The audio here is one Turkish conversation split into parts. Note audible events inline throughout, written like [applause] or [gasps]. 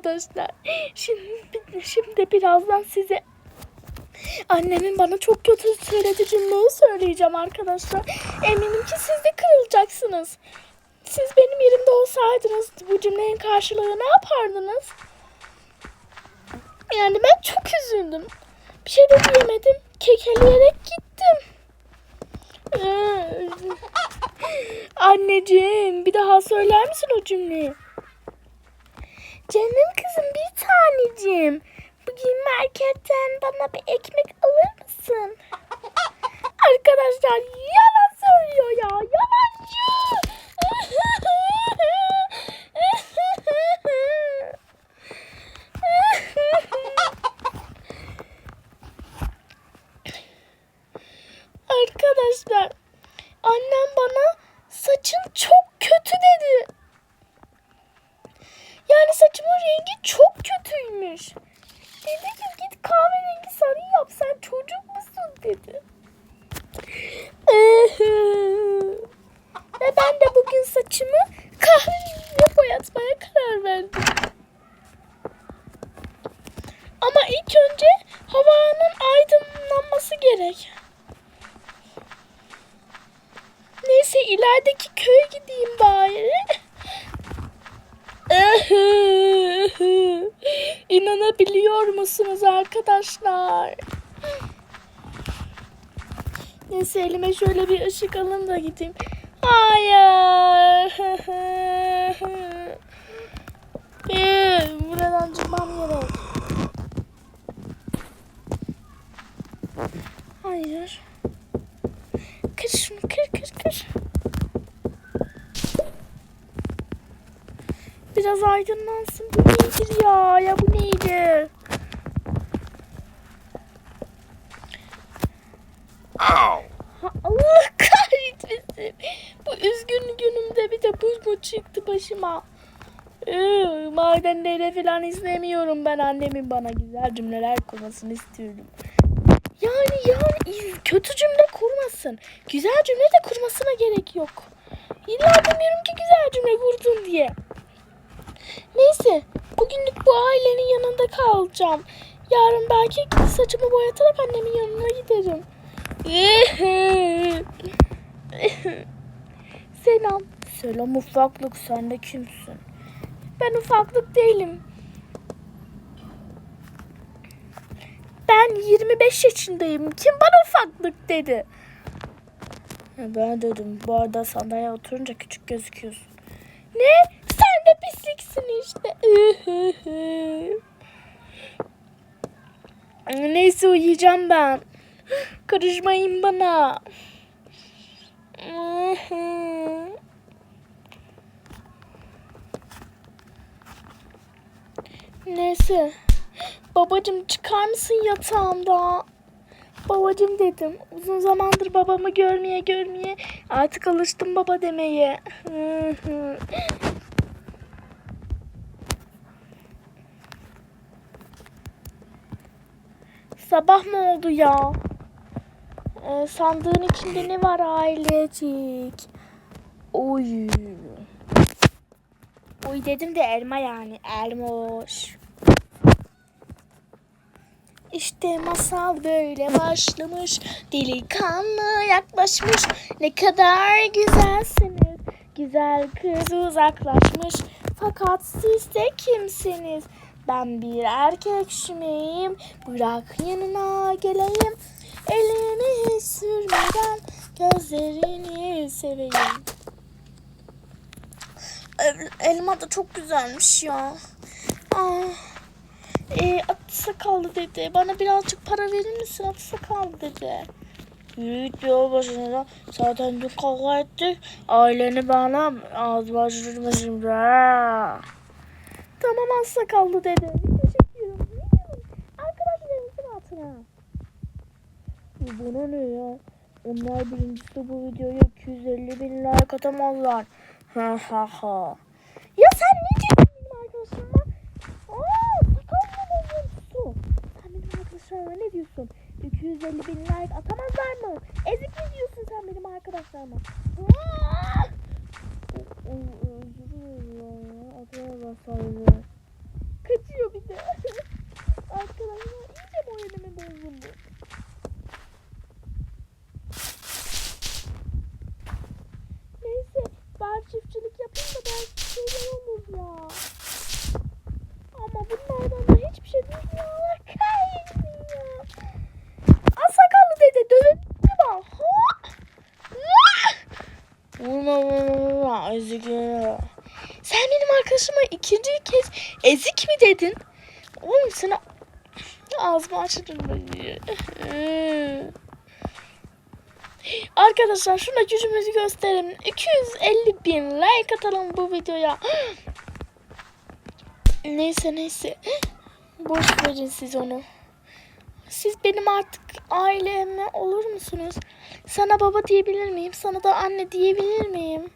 arkadaşlar. Şimdi, şimdi birazdan size annemin bana çok kötü söylediği cümleyi söyleyeceğim arkadaşlar. Eminim ki siz de kırılacaksınız. Siz benim yerimde olsaydınız bu cümlenin karşılığı ne yapardınız? Yani ben çok üzüldüm. Bir şey de diyemedim. Kekeleyerek gittim. Ee, Anneciğim bir daha söyler misin o cümleyi? Canım kızım bir taneciğim. Bugün marketten bana bir ekmek alır mısın? Arkadaşlar yalan söylüyor ya. Yalancı. [laughs] Arkadaşlar annem bana saçın çok kötü dedi. Saçımın rengi çok kötüymüş. Dedi ki git kahverengi sarı yap sen çocuk musun dedi. Ve ben de bugün saçımı kahverengiye boyatmaya karar verdim. Ama ilk önce havanın aydınlanması gerek. Neyse ilerideki köye gideyim bari. İnanabiliyor musunuz arkadaşlar? Neyse elime şöyle bir ışık alın da gideyim. Hayır. [laughs] Ee, buradan çıkmam gerek. Hayır. Kır şunu kır kır kır. Biraz aydınlansın. Bu nedir ya? Ya bu neydi? Ha, Allah kahretmesin. Bu üzgün günümde bir de bu mu çıktı başıma? Madenleri falan izlemiyorum ben annemin bana güzel cümleler kurmasını istiyorum. Yani yani kötü cümle kurmasın. Güzel cümle de kurmasına gerek yok. İlla demiyorum ki güzel cümle kurdun diye. Neyse bugünlük bu ailenin yanında kalacağım. Yarın belki saçımı boyatarak annemin yanına giderim. [laughs] Selam. Selam ufaklık sen de kimsin? Ben ufaklık değilim. Ben 25 yaşındayım. Kim bana ufaklık dedi? Ben dedim. Bu arada sandalyeye oturunca küçük gözüküyorsun. Ne? Sen de pisliksin işte. [laughs] Neyse uyuyacağım ben. [gasps] Karışmayın bana. [laughs] Neyse. Babacım çıkar mısın yatağımda? Babacım dedim. Uzun zamandır babamı görmeye görmeye artık alıştım baba demeye. [laughs] Sabah mı oldu ya? Ee, sandığın içinde ne var ailecik? Oy. Oy dedim de elma yani. Elmoş. İşte masal böyle başlamış. Delikanlı yaklaşmış. Ne kadar güzelsiniz. Güzel kız uzaklaşmış. Fakat siz de kimsiniz? Ben bir erkek şümeyim. Bırak yanına geleyim. Elimi hiç sürmeden gözlerini seveyim. El- Elma da çok güzelmiş ya. Ah. E, atı sakallı dedi. Bana birazcık para verir misin? Atı sakallı dedi. Yiğit ya başına. Zaten dün kavga ettik. Aileni bana ağız başırma şimdi. Tamam az sakallı dedi. Teşekkür ederim. Arkadaşlarımızın altına. Bana ne ya? Onlar birincisi bu videoya 250 bin like atamazlar. Ha ha ha. Ya sen ne diyorsun benim arkadaşıma? Aa, sakal mı diyorsun? Sen benim arkadaşlarıma ne diyorsun? 250 bin like atamazlar mı? Ezik mi diyorsun sen benim arkadaşlarıma? Aa! Özür dilerim ya. Atamazlar sadece. Kaçıyor bir de. [laughs] arkadaşlar iyice moralimi bozdum bu. Dedin? Oğlum sana ağzımı açtın. [laughs] Arkadaşlar şuna gücümüzü gösterelim. 250 bin like atalım bu videoya. [gasps] Neyse neyse. [gasps] Boş verin siz onu. Siz benim artık aileme olur musunuz? Sana baba diyebilir miyim? Sana da anne diyebilir miyim?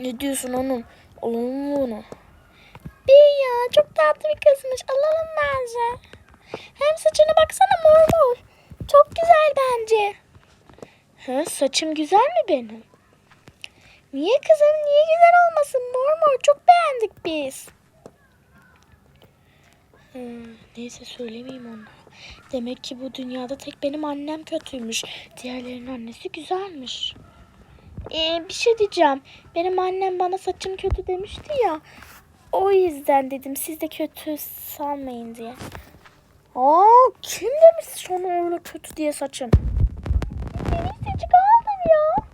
Ne diyorsun onun? Olur mu bunu? Ya çok tatlı bir kızmış. Alalım bence. Hem saçına baksana mor mor. Çok güzel bence. Ha, saçım güzel mi benim? Niye kızım? Niye güzel olmasın? Mor mor çok beğendik biz. Hmm, neyse söylemeyeyim ona. Demek ki bu dünyada tek benim annem kötüymüş. Diğerlerinin annesi güzelmiş. Ee, bir şey diyeceğim. Benim annem bana saçım kötü demişti ya. O yüzden dedim siz de kötü sanmayın diye. Aa, kim demiş sana öyle kötü diye saçın? Neyse çıkardım ya.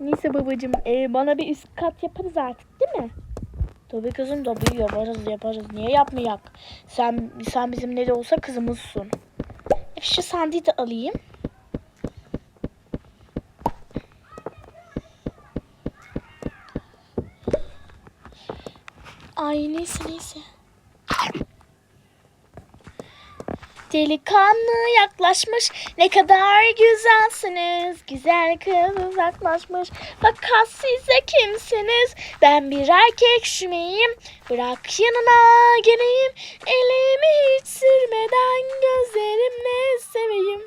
Neyse babacığım ee, bana bir üst kat yaparız artık değil mi? Tabii kızım tabii yaparız yaparız. Niye yapmayak? Sen sen bizim ne de olsa kızımızsın. E, Şu sandığı da alayım. Ay neyse neyse. Delikanlı yaklaşmış. Ne kadar güzelsiniz. Güzel kız uzaklaşmış. Fakat siz de kimsiniz? Ben bir erkek şümeyim Bırak yanına geleyim. Elimi hiç sürmeden Gözlerimle seveyim.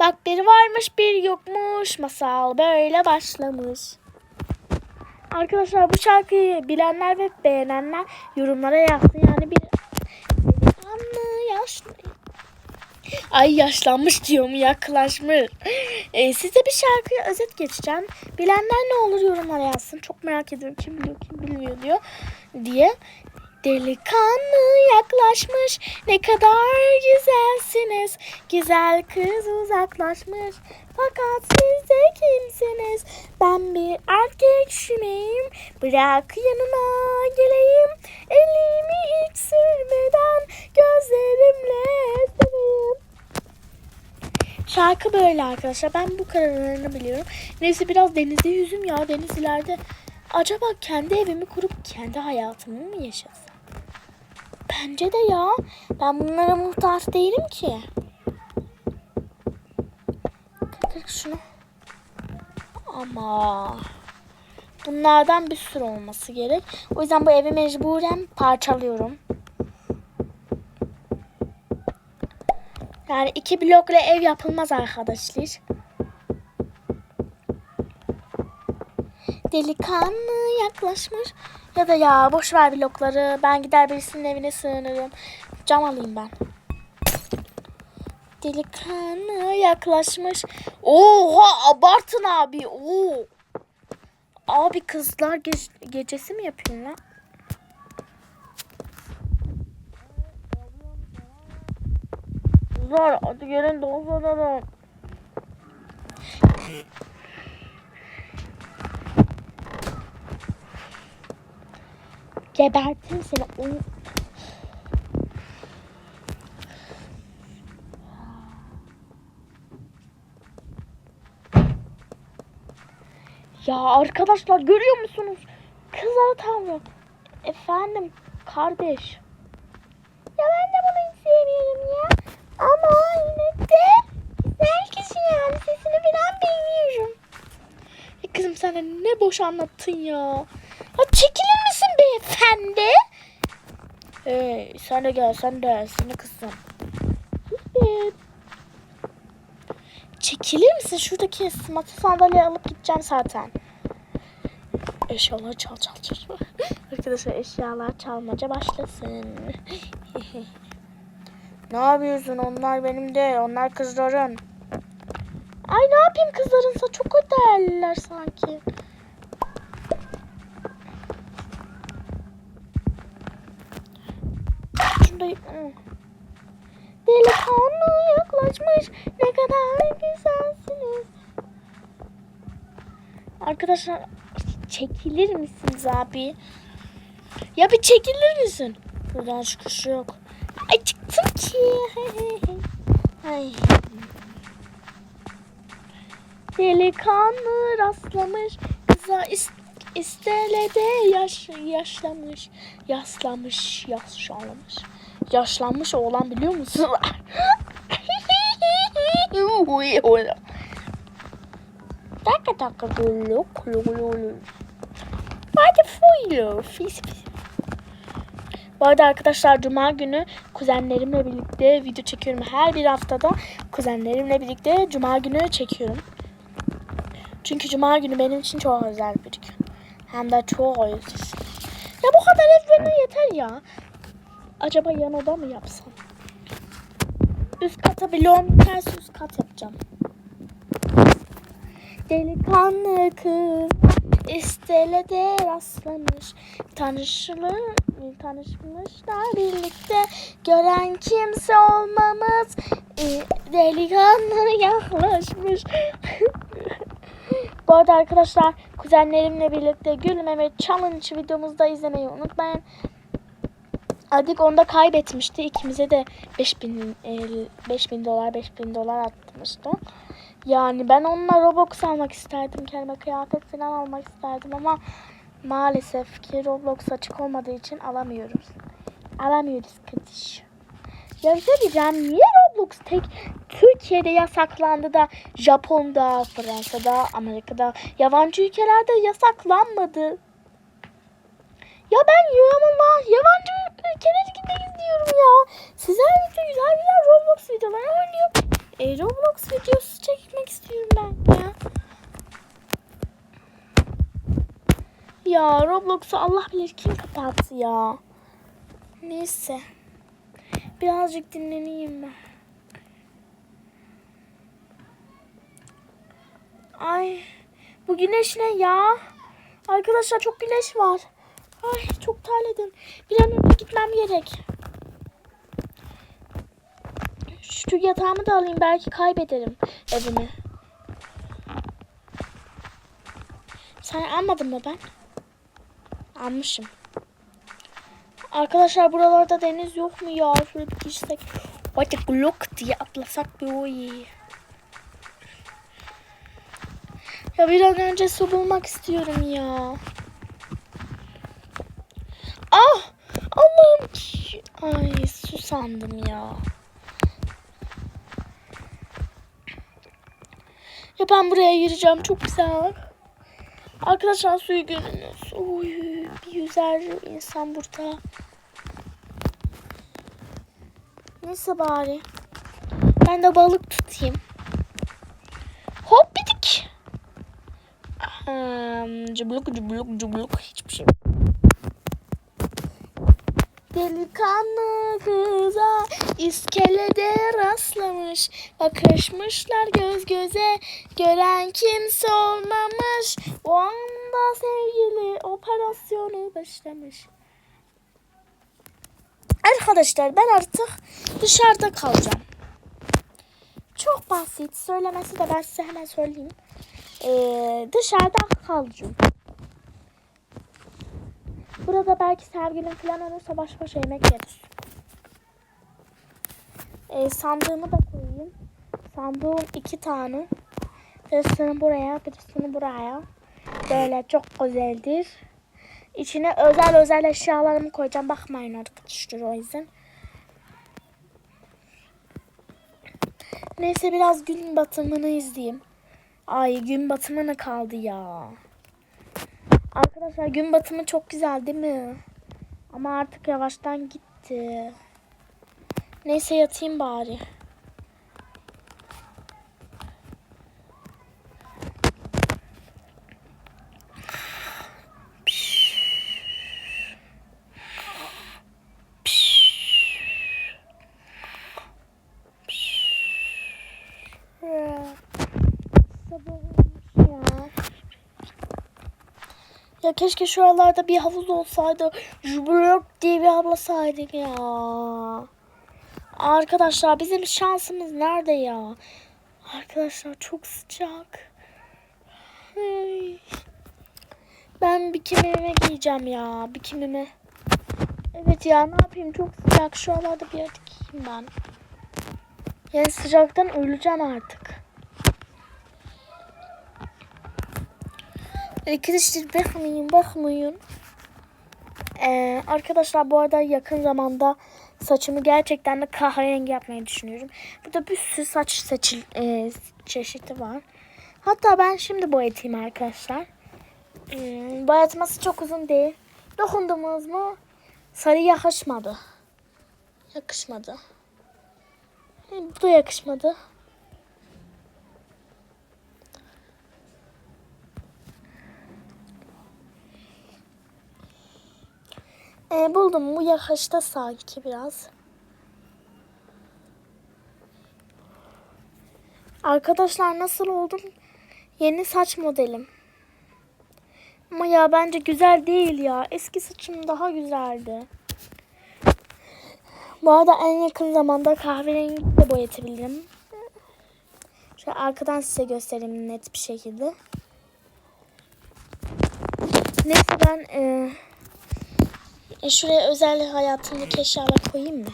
Bak bir varmış bir yokmuş. Masal böyle başlamış Arkadaşlar bu şarkıyı bilenler ve beğenenler yorumlara yazsın. Yani bir anlı yaşlı Ay yaşlanmış diyorum yaklaşmış. Ee, size bir şarkıya özet geçeceğim. Bilenler ne olur yorumlara yazsın. Çok merak ediyorum kim biliyor kim bilmiyor diyor diye. Delikanlı yaklaşmış ne kadar güzelsiniz Güzel kız uzaklaşmış fakat siz de kimsiniz Ben bir erkek şümeyim bırak yanıma geleyim Elimi hiç sürmeden gözlerimle seveyim Şarkı böyle arkadaşlar. Ben bu kadarını biliyorum. Neyse biraz denizde yüzüm ya. Denizlerde acaba kendi evimi kurup kendi hayatımı mı yaşasam? Bence de ya. Ben bunlara muhtaç değilim ki. Kır kır şunu. Ama bunlardan bir sürü olması gerek. O yüzden bu evi mecburen parçalıyorum. Yani iki blokla ev yapılmaz arkadaşlar. Delikanlı yaklaşmış. Ya da ya boş ver blokları. Ben gider birisinin evine sığınırım. Cam alayım ben. Delikanlı yaklaşmış. Oha abartın abi. Oo. Abi kızlar ge- gecesi mi yapıyorsun lan? Kızlar hadi gelin dans edelim. Gebertim seni. Onu... Ya arkadaşlar görüyor musunuz? Kızlara tavrı. Efendim kardeş. Ya ben de bunu hiç sevmiyorum ya. Ama yine de güzel kişi yani sesini falan bilmiyorum. E kızım de ne boş anlattın ya. Ha çekilir sen de gel sen de seni kızım. Çekilir misin? Şuradaki masa sandalye alıp gideceğim zaten. Eşyalar çal çal çal. [laughs] Arkadaşlar eşyalar çalmaca başlasın. [laughs] ne yapıyorsun? Onlar benim de. Onlar kızların. Ay ne yapayım kızlarınsa çok değerliler sanki. Hı. Delikanlı yaklaşmış ne kadar güzelsiniz. Arkadaşlar çekilir misiniz abi? Ya bir çekilir misin? Buradan çıkış yok. Ay çıktım ki. [laughs] Ay. Delikanlı rastlamış kıza is istelede yaş yaşlamış yaslamış yaşlanmış yaşlanmış oğlan biliyor musun? Dakika dakika gulu gulu gulu. Hadi fuylu. Fis fis. Bu arada arkadaşlar cuma günü kuzenlerimle birlikte video çekiyorum. Her bir haftada kuzenlerimle birlikte cuma günü çekiyorum. Çünkü cuma günü benim için çok özel bir gün. Hem de çok özel. Ya bu kadar ev yeter ya. Acaba yan oda mı yapsam? Üst kata bloğum ters üst kat yapacağım. Delikanlı kız istelede rastlamış. Tanışılır, tanışmışlar birlikte. Gören kimse olmamız. e, Delikanlı yaklaşmış. [laughs] Bu arada arkadaşlar kuzenlerimle birlikte Gül Mehmet Challenge videomuzda izlemeyi unutmayın. Adik onda kaybetmişti. İkimize de 5000 e, 5000 dolar 5000 dolar atmıştı. Yani ben onunla Roblox almak isterdim. Kendime kıyafet falan almak isterdim ama maalesef ki Roblox açık olmadığı için alamıyoruz. Alamıyoruz kız. Ya bir şey diyeceğim. Niye Roblox tek Türkiye'de yasaklandı da Japon'da, Fransa'da, Amerika'da, yabancı ülkelerde yasaklanmadı? Ya ben yorumuma yabancı ülkelere gitmek istiyorum ya. Sizler de güzel güzel Roblox videolar oynuyor. E, Roblox videosu çekmek istiyorum ben ya. Ya Roblox'u Allah bilir kim kapattı ya. Neyse. Birazcık dinleneyim ben. Ay bu güneş ne ya? Arkadaşlar çok güneş var. Ay çok terledim. Bir an önce gitmem gerek. Şu yatağımı da alayım belki kaybederim evimi. Sen almadın mı ben? Almışım. Arkadaşlar buralarda deniz yok mu ya? Şöyle bir girsek. Hadi glok diye atlasak bir oy. Ya bir an önce su bulmak istiyorum ya. Ah! Allah'ım. Ay su sandım ya. Ya ben buraya gireceğim. Çok güzel. Arkadaşlar suyu görünüz. Oy, bir yüzer insan burada. Neyse bari. Ben de balık tutayım. Hop bitik. Um, cıbluk cıbluk hiçbir şey. Delikanlı kıza iskelede rastlamış. Bakışmışlar göz göze. Gören kimse olmamış. O anda sevgili operasyonu başlamış. Arkadaşlar ben artık dışarıda kalacağım. Çok basit. Söylemesi de ben size hemen söyleyeyim. Ee, dışarıda kalacağım. Burada belki sevgilim falan olursa baş başa yemek yeriz. Ee, sandığımı da koyayım. Sandığım iki tane. Birisini buraya, birisini buraya. Böyle çok güzeldir. İçine özel özel eşyalarımı koyacağım. Bakmayın arkadaşlar o yüzden. Neyse biraz gün batımını izleyeyim. Ay gün batımına kaldı ya. Arkadaşlar gün batımı çok güzel değil mi? Ama artık yavaştan gitti. Neyse yatayım bari. Sabah olmuş ya. Ya keşke şuralarda bir havuz olsaydı. Jubrok diye bir ablasaydık ya. Arkadaşlar bizim şansımız nerede ya? Arkadaşlar çok sıcak. Ben bikinimi giyeceğim ya. Bikinimi. Evet ya ne yapayım çok sıcak. Şu havalarda bir yerde giyeyim ben. Yani sıcaktan öleceğim artık. Arkadaşlar bakmayın bakmayın. Ee, arkadaşlar bu arada yakın zamanda saçımı gerçekten de kahverengi yapmayı düşünüyorum. Burada bir sürü saç seçil, e, çeşidi var. Hatta ben şimdi boyatayım arkadaşlar. Hmm, boyatması çok uzun değil. Dokundunuz mu? Sarı yakışmadı. Yakışmadı. Hmm, Bu da yakışmadı. E, buldum. Bu yakıştı sanki biraz. Arkadaşlar nasıl oldum? Yeni saç modelim. Ama ya bence güzel değil ya. Eski saçım daha güzeldi. Bu arada en yakın zamanda kahverengi de boyatabilirim. Şöyle arkadan size göstereyim net bir şekilde. Neyse ben e, e, şuraya özel hayatımdaki eşyalar koyayım mı?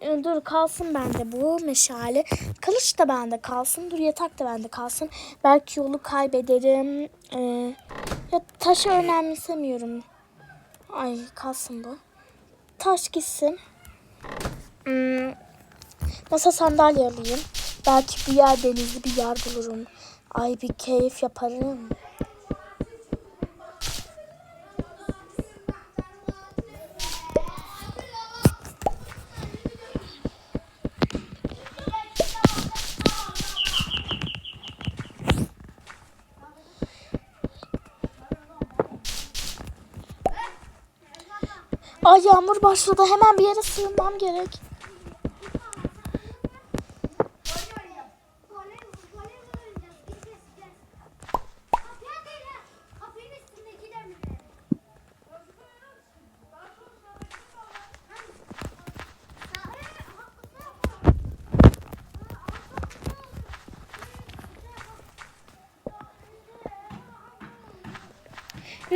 E, Dur kalsın bende bu meşale. Kılıç da bende kalsın. Dur yatak da bende kalsın. Belki yolu kaybederim. E, ya taşı önemsemiyorum. Ay kalsın bu. Taş gitsin. Hmm, masa sandalye alayım. Belki bir yer denizli bir yer bulurum. Ay bir keyif yaparım. Ay yağmur başladı. Hemen bir yere sığınmam gerek.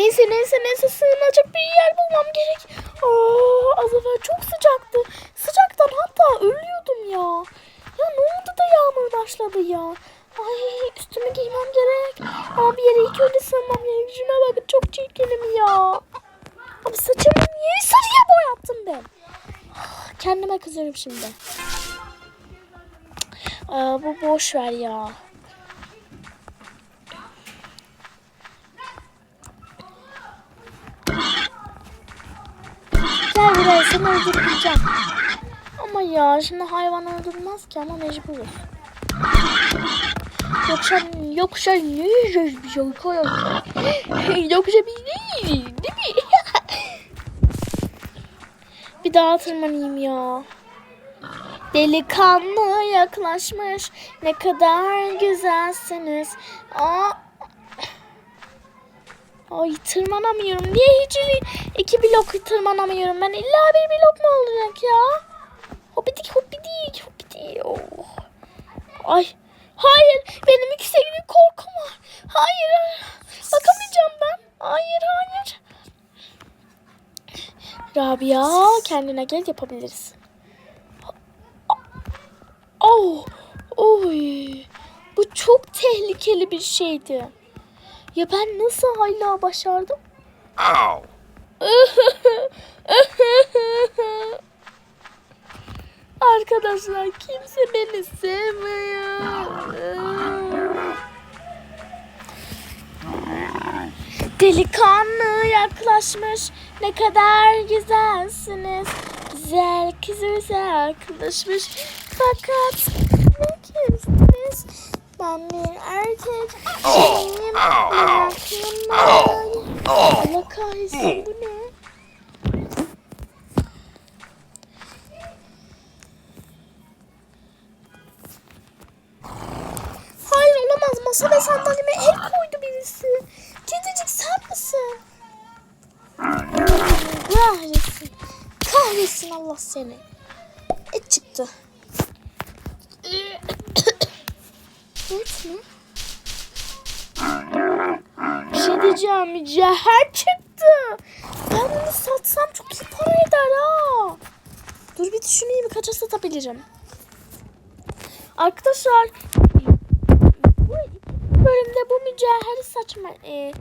Neyse neyse neyse sığınacak bir yer bulmam gerek. Aa, az evvel çok sıcaktı. Sıcaktan hatta ölüyordum ya. Ya ne oldu da yağmur başladı ya. Ay üstümü giymem gerek. Ama bir yere ilk önce sığınmam gerek. Şuna bakın çok çirkinim ya. Abi saçımı niye sarıya boyattım ben? Ah, Kendime kızıyorum şimdi. Aa, bu boş ver ya. Gel buraya seni öldüreceğim. Ama ya şimdi hayvan öldürmez ki ama mecburuz. Yoksa yoksa ne yiyeceğiz biz arkadaşlar? [gasps] Yoksa biz ne yiyeceğiz değil mi? [laughs] Bir daha tırmanayım ya. Delikanlı yaklaşmış ne kadar güzelsiniz. Aa. Ay tırmanamıyorum. Niye hiç iki blok tırmanamıyorum? Ben illa bir blok mu olacak ya? Hopidik hopidik hopidik. Oh. Ay. Hayır. Benim yükseklik korkum var. Hayır. Bakamayacağım ben. Hayır hayır. Rabia kendine gel yapabiliriz. Oh. Oy. Bu çok tehlikeli bir şeydi. Ya ben nasıl hala başardım? Ow! [laughs] Arkadaşlar kimse beni sevmiyor. Delikanlı yaklaşmış ne kadar güzelsiniz. Güzel kızımıza yaklaşmış fakat ne kimsiniz? Ben bir erkek şeyim bırakmayın. Allah kahretsin bu ne? Hayır olamaz. Masa ve sandalyeme el koydu birisi. Kedicik sen misin? Kahretsin. Kahretsin Allah seni. Et çıktı. Dört mü? Bir şey diyeceğim. Mücevher çıktı. Ben bunu satsam çok iyi para eder ha. Dur bir düşüneyim kaça satabilirim. Arkadaşlar bu bölümde bu mücevheri saçma, e,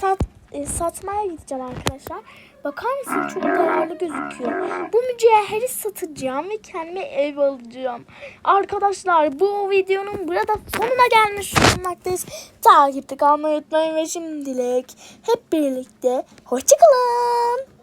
sat, e, satmaya gideceğim arkadaşlar. Bakar mısın çok değerli gözüküyor. Bu mücevheri satacağım ve kendime ev alacağım. Arkadaşlar bu videonun burada sonuna gelmiş bulunmaktayız. Takipte kalmayı unutmayın ve şimdilik hep birlikte hoşçakalın.